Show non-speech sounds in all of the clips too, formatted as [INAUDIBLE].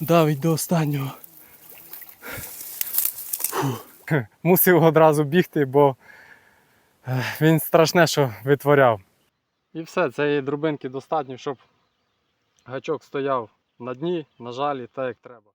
давить до останнього. Фу. Мусив одразу бігти, бо е, він страшне, що витворяв. І все, цієї дробинки достатньо, щоб гачок стояв на дні, на жалі, так як треба.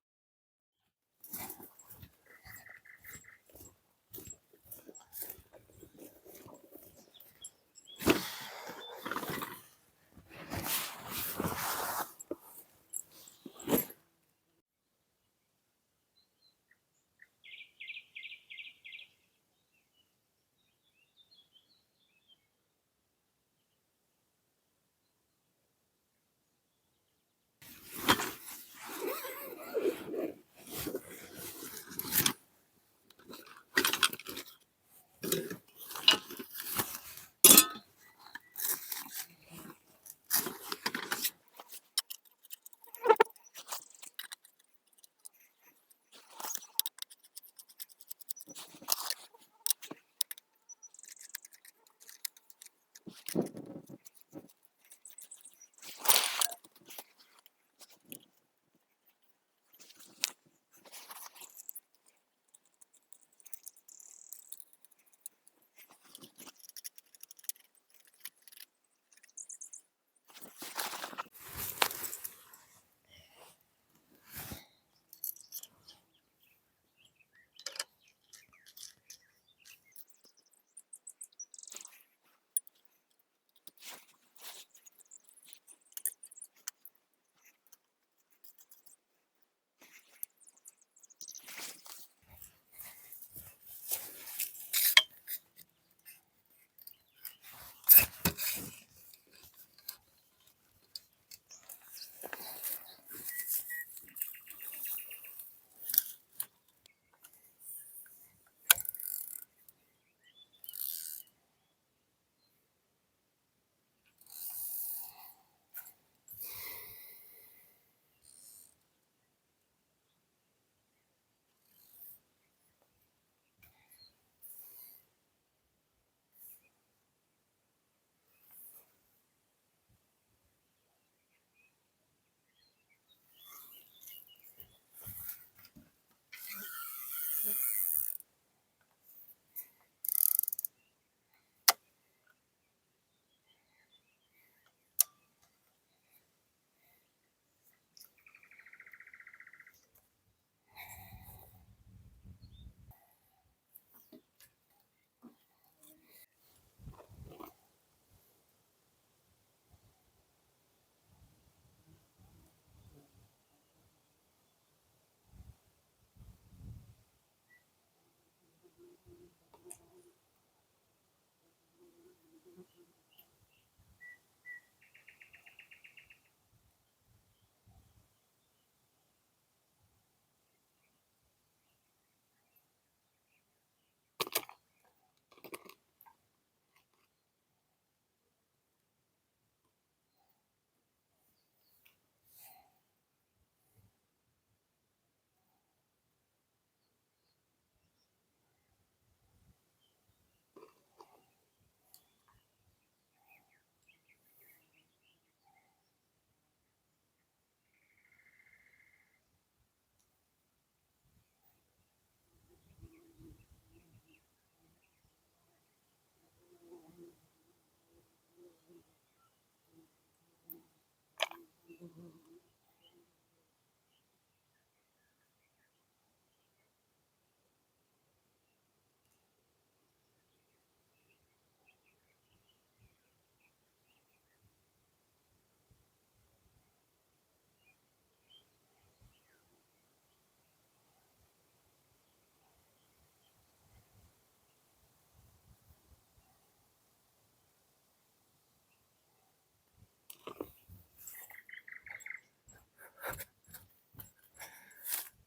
Mm-hmm.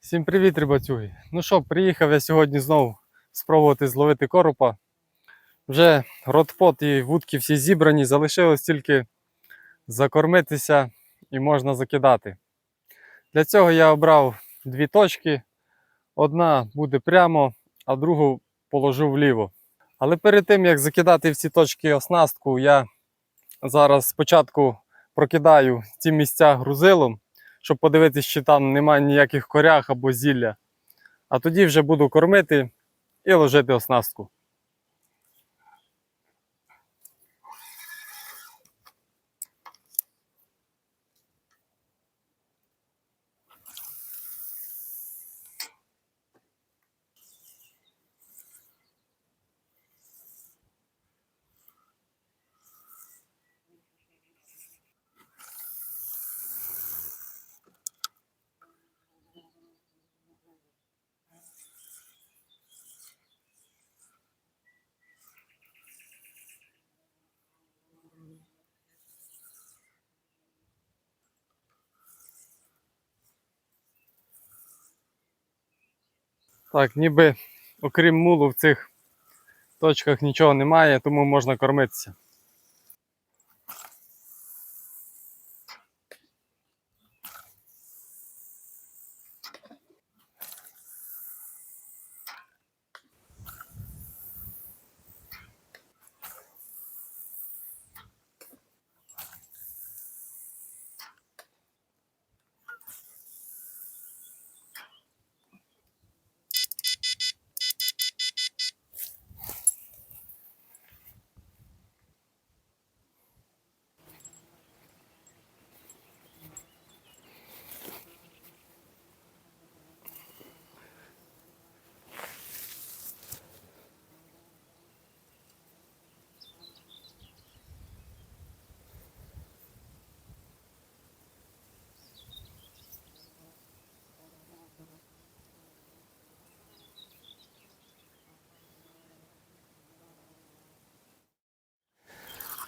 Всім привіт, рибацюги! Ну що, приїхав я сьогодні знову спробувати зловити коропа. Вже ротпот і вудки всі зібрані, залишилось тільки закормитися і можна закидати. Для цього я обрав дві точки. Одна буде прямо, а другу положу вліво. Але перед тим як закидати в ці точки оснастку, я зараз спочатку прокидаю ці місця грузилом, щоб подивитися, чи там немає ніяких корях або зілля. А тоді вже буду кормити і ложити оснастку. Так, ніби окрім мулу в цих точках нічого немає, тому можна кормитися.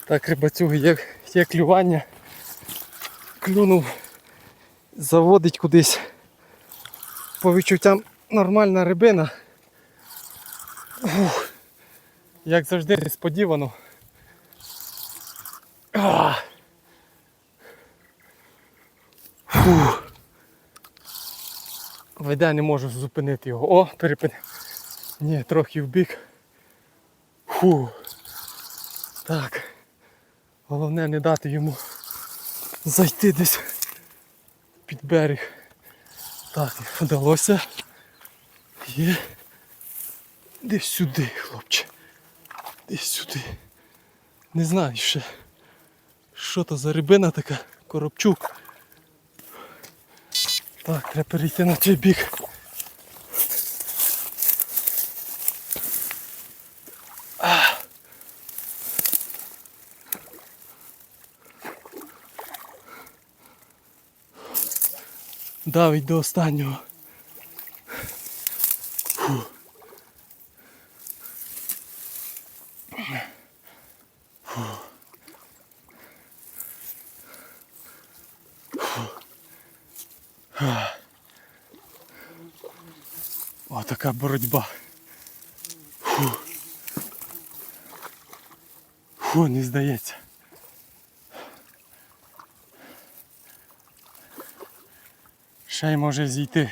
Так, рибацюги, є, є клювання. Клюнув, заводить кудись. По відчуттям нормальна рибина. Ух, як завжди, несподівано. Веде не можу зупинити його. О, перепини. Ні, трохи вбік. Фу. Так. Головне не дати йому зайти десь під берег. Так, вдалося. Є. Десь сюди, хлопче. Десь сюди. Не знаю ще. Що то за рибина така? Коробчук. Так, треба перейти на той бік. Давить до останнього. Фу. Фу. Фу. О, така боротьба. Фу. Фу, не здається. Ще й може зійти.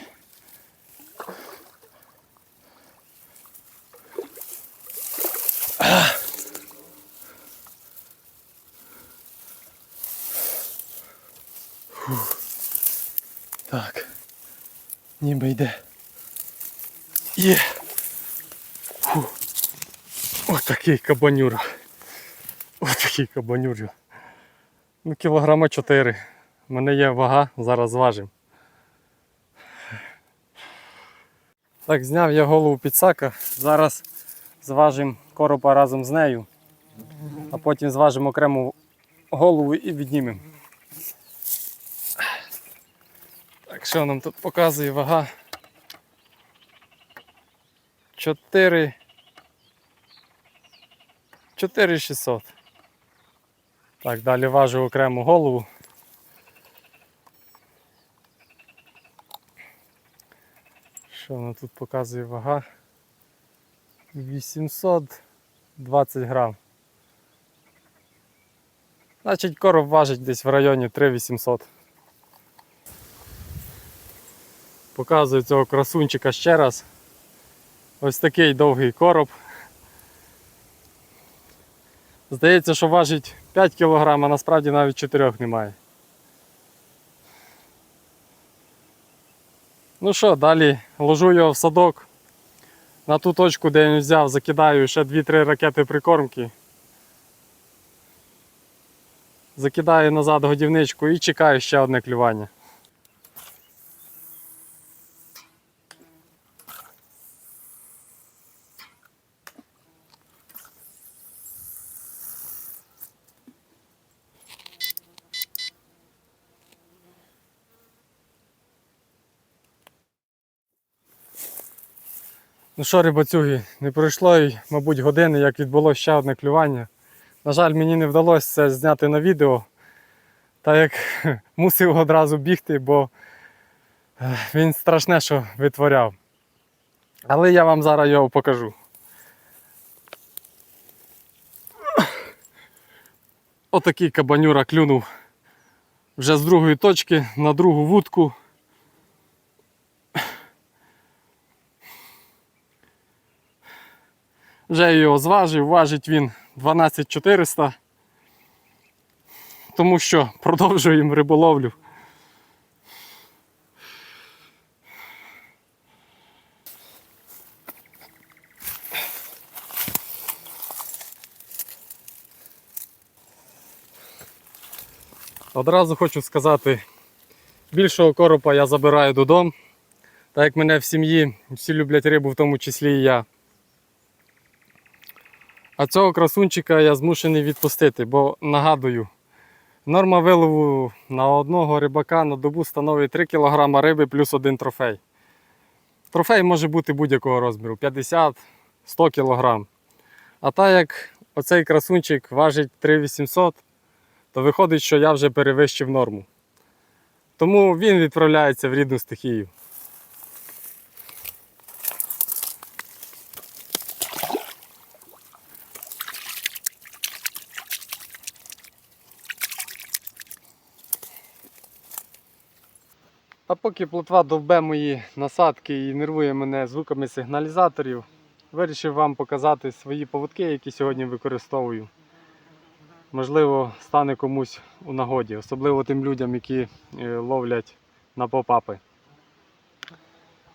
Так. Ніби йде. Є. Фу. Отакий кабанюра. Отакий кабанюр. Ну, кілограма 4. У мене є вага, зараз зважимо. Так, зняв я голову підсака. Зараз зважимо коропа разом з нею, а потім зважимо окрему голову і віднімемо. Так, що нам тут показує вага? 4. 4600. Так, далі важу окрему голову. Що вона тут показує вага? 820 грам. Значить короб важить десь в районі 3800. Показую цього красунчика ще раз. Ось такий довгий короб. Здається, що важить 5 кг, а насправді навіть 4 немає. Ну що, далі ложу його в садок. На ту точку, де він взяв, закидаю ще 2-3 ракети прикормки. Закидаю назад годівничку і чекаю ще одне клювання. Ну що, рибацюги, не пройшло й, мабуть, години, як відбулося ще одне клювання. На жаль, мені не вдалося це зняти на відео, так як [LAUGHS] мусив одразу бігти, бо е, він страшне, що витворяв. Але я вам зараз його покажу. Отакий кабанюра клюнув вже з другої точки на другу вудку. Вже його зважив, важить він 12400. Тому що продовжуємо риболовлю. Одразу хочу сказати, більшого коропа я забираю додому. Так як мене в сім'ї всі люблять рибу, в тому числі і я. А цього красунчика я змушений відпустити, бо нагадую, норма вилову на одного рибака на добу становить 3 кг риби плюс один трофей. Трофей може бути будь-якого розміру 50-100 кг. А так як оцей красунчик важить 3800, то виходить, що я вже перевищив норму. Тому він відправляється в рідну стихію. А поки плотва довбе мої насадки і нервує мене звуками сигналізаторів, вирішив вам показати свої поводки, які сьогодні використовую. Можливо, стане комусь у нагоді, особливо тим людям, які е, ловлять на попапи.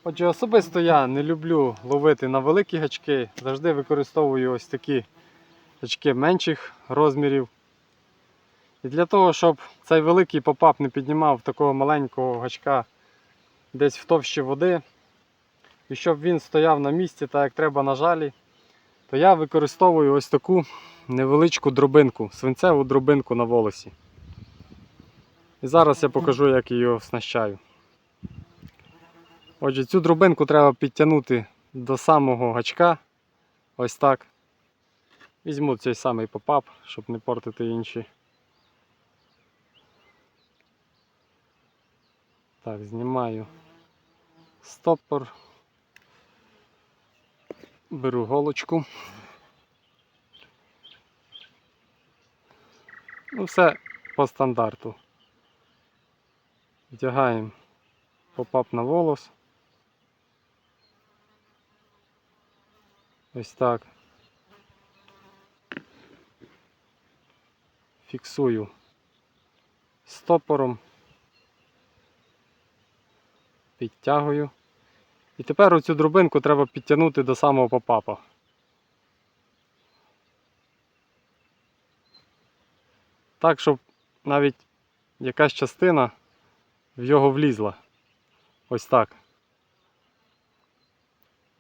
Отже, особисто я не люблю ловити на великі гачки, завжди використовую ось такі гачки менших розмірів. І для того, щоб цей великий попап не піднімав такого маленького гачка десь в товщі води, і щоб він стояв на місці, так як треба на жалі, то я використовую ось таку невеличку дробинку, свинцеву дробинку на волосі. І зараз я покажу, як її оснащаю. Отже, цю дробинку треба підтягнути до самого гачка. Ось так. Візьму цей самий попап, щоб не портити інші. Так, знімаю стопор. Беру голочку. Ну, все по стандарту. Вдягаємо попап на волос. Ось так. Фіксую стопором. Підтягую. І тепер оцю дробинку треба підтягнути до самого попапа. Так, щоб навіть якась частина в його влізла. Ось так.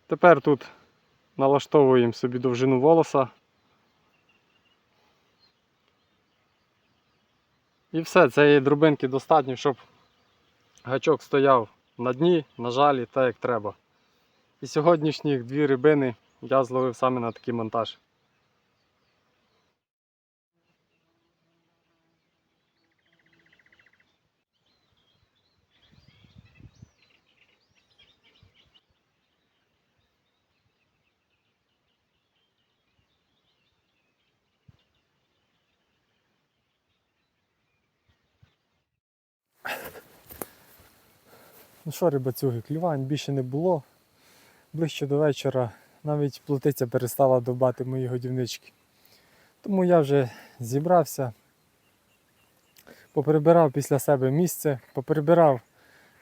Тепер тут налаштовуємо собі довжину волоса. І все, цієї дробинки достатньо, щоб гачок стояв на дні, на жалі, так як треба. І сьогоднішніх дві рибини я зловив саме на такий монтаж. Ну що, рибацюги, клювань більше не було. Ближче до вечора навіть плотиця перестала добати мої годівнички. Тому я вже зібрався, поприбирав після себе місце, поприбирав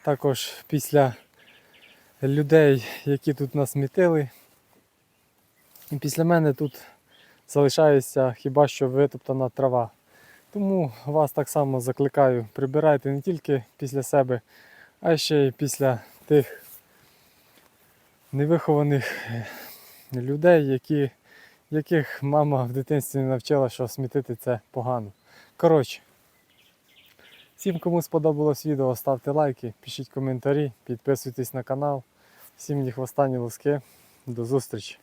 також після людей, які тут насмітили. І після мене тут залишається хіба що витоптана трава. Тому вас так само закликаю, прибирайте не тільки після себе, а ще й після тих невихованих е, людей, які, яких мама в дитинстві не навчила, що смітити це погано. Коротше, всім, кому сподобалось відео, ставте лайки, пишіть коментарі, підписуйтесь на канал. Всім ні хвоста, ні луски. До зустрічі!